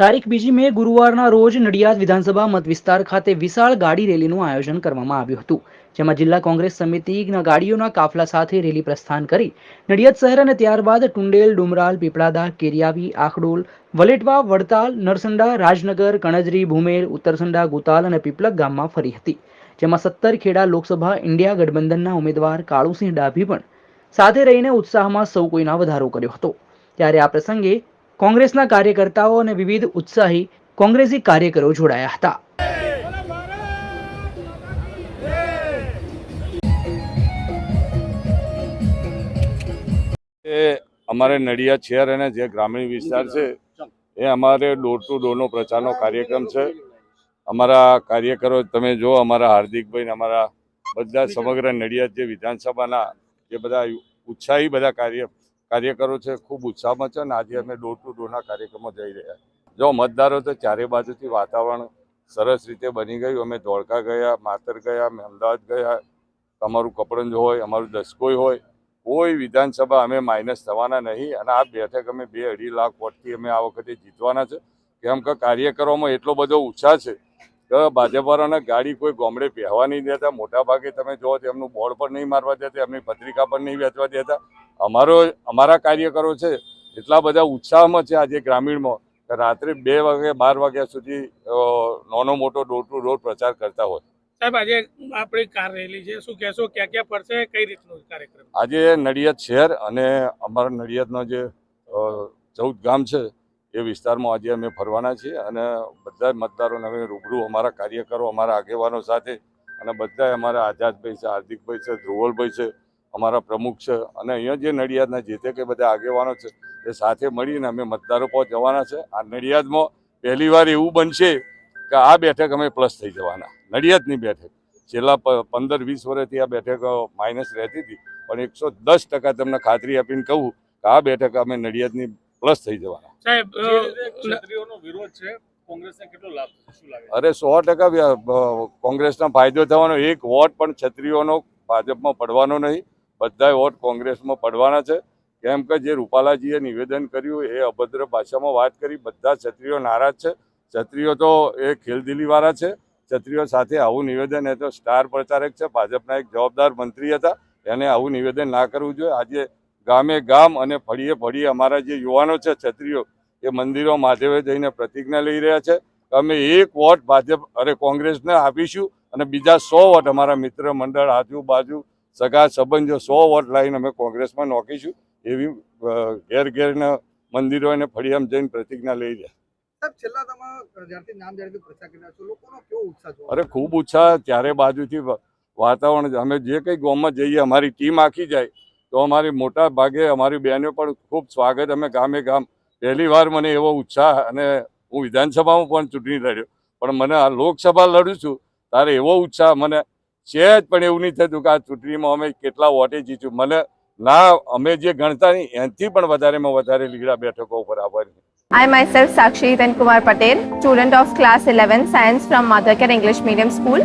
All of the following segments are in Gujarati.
તારીખ બીજી મે ગુરુવારના રોજ નડિયાદ વિધાનસભા મત વિસ્તાર ખાતે વિશાળ ગાડી રેલીનું આયોજન કરવામાં આવ્યું હતું, જેમાં જિલ્લા કોંગ્રેસ સમિતિના ગાડીઓના કાફલા સાથે રેલી પ્રસ્થાન કરી નડિયાદ શહેર અને ત્યારબાદ ટુંડેલ, ડુમરાલ, પીપળાદા, કેરિયાવી, આખડોલ, વલેટવા, વડતાલ, નરસંડા, રાજનગર, કણજરી, ભૂમેર, ઉત્તરસંડા, ગુતાલ અને પીપલક ગામમાં ફરી હતી, જેમાં સત્તર ખેડા લોકસભા, ઇન્ડિયા ગઠબંધનના ઉમેદવાર કાળુસિંહ ડાભી પણ સાથે રહીને ઉત્સાહમાં સૌ કોઈના વધારો કર્યો હતો. ત્યારે આ પ્રસંગે કોંગ્રેસના કાર્યકર્તાઓ અને વિવિધ ઉત્સાહી કોંગ્રેસી કાર્યકરો જોડાયા હતા. એ અમારે નડિયાદ શહેર અને જે ગ્રામીણ વિસ્તાર છે, એ અમારે ડોર ટુ ડોરનો પ્રચારનો કાર્યક્રમ છે. અમારા કાર્યકરો, તમે જો અમારા હાર્દિકભાઈ ને અમારા બધા સમગ્ર નડિયાદ જે વિધાનસભાના જે બધા ઉત્સાહી બધા કાર્ય કાર્યકરો છે, ખૂબ ઉત્સાહમાં છે અને આજે અમે ડોર ટુ ડોરના કાર્યક્રમો જઈ રહ્યા જો મતદારો તો ચારે બાજુથી વાતાવરણ સરસ રીતે બની ગયું. અમે ધોળકા ગયા, માતર ગયા, અમે અમદાવાદ ગયા. અમારું કપડંજ હોય, અમારું દસકોઈ હોય, કોઈ વિધાનસભા અમે માઇનસ થવાના નહીં. અને આ બેઠક અમે બે અઢી લાખ વોટથી અમે આ વખતે જીતવાના છે. કેમ કે કાર્યકરોમાં એટલો બધો ઉત્સાહ છે કે ભાજપવાળાને ગાડી કોઈ ગામડે પહેવા નહીં દેતા. મોટા ભાગે તમે જુઓ તો એમનું બોર્ડ પણ નહીં મારવા દેતા એમની પત્રિકા પણ નહીં વેચવા દેતા. અમારો અમારા કાર્યકરો છે એટલા બધા ઉત્સાહમાં છે આજે ગ્રામીણમાં કે રાત્રે બે વાગે બાર વાગ્યા સુધી નાનો મોટો ડોર ટુ ડોર પ્રચાર કરતા હોય. સાહેબ આજે આપણી કાર રેલી છે. શું કહેશો ક્યાં ક્યાં પડશે કઈ રીતનો કાર્યક્રમ? આજે નડિયાદ શહેર અને અમારા નડિયાદનો જે ચૌદ ગામ છે એ વિસ્તારમાં આજે અમે ફરવાના છીએ અને બધા મતદારોને અમે રૂબરૂ અમારા કાર્યકરો, અમારા આગેવાનો સાથે અને બધા અમારા આઝાદભાઈ છે, હાર્દિકભાઈ છે, ધ્રુવલભાઈ છે, અમારા પ્રમુખ છે અને અહીંયા જે નડિયાદના જે તે કે બધા આગેવાનો છે એ સાથે મળીને અમે મતદારો પર જવાના છે. આ નડિયાદમાં પહેલીવાર એવું બનશે કે આ બેઠક અમે પ્લસ થઈ જવાના. નડિયાદની બેઠક. છેલ્લા પંદર, વીસ વર્ષથી આ બેઠક માઇનસ રહેતી હતી. પણ એકસો દસ ટકા તમને ખાતરી આપીને કહું કે આ બેઠક અમે નડિયાદની પ્લસ થઈ જવાના. સાહેબ વિરોધ છે કોંગ્રેસને કેટલો લાભ થશે? શું લાગે અરે સો ટકા કોંગ્રેસના કોંગ્રેસનો ફાયદો થવાનો એક વોટ પણ છત્રીઓનો ભાજપમાં પડવાનો નહીં. બધા વોટ કોંગ્રેસમાં પડવાના છે. કેમ કે જે રૂપાલાજીએ નિવેદન કર્યું એ અભદ્ર ભાષામાં વાત કરી બધા છત્રીઓ નારાજ છે. છત્રીઓ તો એ ખેલદિલીવાળા છે. છત્રીઓ સાથે આવું નિવેદન એ તો સ્ટાર પ્રચારક છે. ભાજપના એક જવાબદાર મંત્રી હતા. એને આવું નિવેદન ના કરવું જોઈએ. આજે ગામે ગામ અને ફળીએ ફળીએ અમારા જે યુવાનો છે છત્રીઓ એ મંદિરો માધ્યમે જઈને પ્રતિજ્ઞા લઈ રહ્યા છે અમે એક વોટ ભાજપ અરે કોંગ્રેસને આપીશું અને બીજા સો વોટ અમારા મિત્ર મંડળ આજુબાજુ સગા સંબંધો સો વોટ લાવીને અમે કોંગ્રેસમાં નોખીશું એવી ઘેર ઘેરના મંદિરો અને ફળિયામ જઈને પ્રતિજ્ઞા લઈ રહ્યા. અરે ખૂબ ઉત્સાહ ત્યારે બાજુથી વાતાવરણ અમે જે કંઈ ગામમાં જઈએ અમારી ટીમ આખી જાય તો અમારી મોટા ભાગે અમારી બહેનો પણ ખૂબ સ્વાગત. અમે ગામે ગામ પહેલી વાર મને એવો ઉત્સાહ અને હું વિધાનસભામાં પણ ચૂંટણી લડ્યો. પણ મને આ લોકસભા લડું છું ત્યારે એવો ઉત્સાહ મને છે જ પણ એવું નહીં થતું કે આ ચૂંટણીમાં અમે કેટલા વોટે જીત્યું. મને ના અમે જે ગણતા નહીં એનાથી પણ વધારેમાં વધારે લીગડા બેઠકો ઉપર આવવાની I myself Sakshi Hitan Kumar Patel, student of class 11 science from Madhakar English Medium School.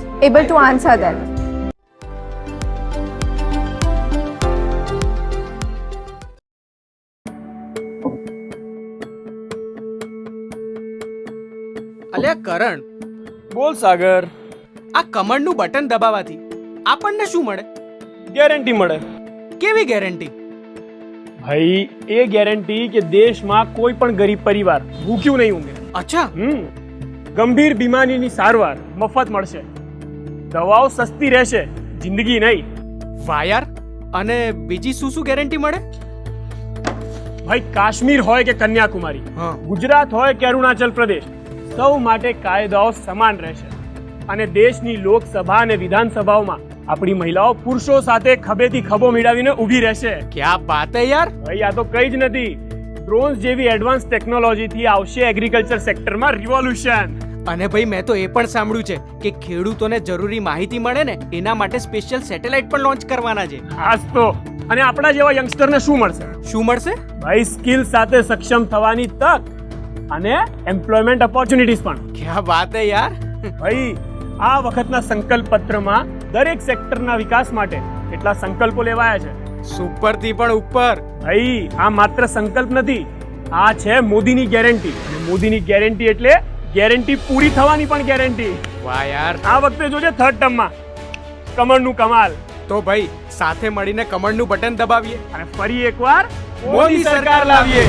able to answer them. અલ્યા કરણ. બોલ સાગર. આ કમળનું બટન દબાવવાથી આપણને શું મળે? ગેરંટી મળે. કેવી ગેરંટી? ભાઈ એ ગેરંટી કે દેશમાં કોઈ પણ ગરીબ પરિવાર ભૂખ્યું નહીં ઊંઘે. અચ્છા. હમ. ગંભીર બીમારીની સારવાર મફત મળશે. દવાઓ સસ્તી રહેશે જિંદગી નહીં. વાહ યાર અને બીજી શું શું ગેરંટી મળે? ભાઈ કાશ્મીર હોય કે કન્યાકુમારી ગુજરાત હોય કે અરુણાચલ પ્રદેશ સૌ માટે કાયદાઓ સમાન રહેશે. અને દેશની લોકસભા અને વિધાનસભાઓમાં આપણી મહિલાઓ પુરુષો સાથે ખભેથી ખભો મેળાવીને ઊભી રહેશે. ક્યાં વાત હે યાર? ભાઈ આ તો કઈ જ નથી. ડ્રોન્સ જેવી એડવાન્સ ટેકનોલોજીથી આવશે એગ્રીકલ્ચર સેક્ટરમાં રિવોલ્યુશન અને ભાઈ મેં તો એ પણ સાંભળ્યું છે કે ખેડૂતોને જરૂરી માહિતી મળે ને એના માટે સ્પેશિયલ સેટેલાઇટ પણ લોન્ચ કરવાના છે. ખાસ તો. અને આપણા જેવા યંગસ્ટરને શું મળશે? શું મળશે? ભાઈ સ્કિલ સાથે સક્ષમ થવાની તક અને એમ્પ્લોયમેન્ટ ઓપોર્ચ્યુનિટીઝ પણ. ક્યાં વાત હે યાર? ભાઈ આ વખતના સંકલ્પ પત્રમાં દરેક સેક્ટરના વિકાસ માટે કેટલા સંકલ્પો લેવાયા છે. સુપરથી પણ ઉપર. ભાઈ આ માત્ર સંકલ્પ નથી આ છે મોદીની ગેરંટી મોદીની ગેરંટી એટલે ગેરંટી પૂરી થવાની પણ ગેરંટી. વાહ યાર. આ વખતે જોજે થર્ડ ટર્મમાં કમળનું કમાલ. તો ભાઈ સાથે મળીને કમળનું બટન દબાવીએ. અને ફરી એકવાર મોદી સરકાર લાવીએ.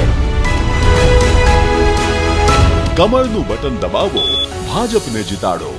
કમળનું બટન દબાવો ભાજપને જીતાડો.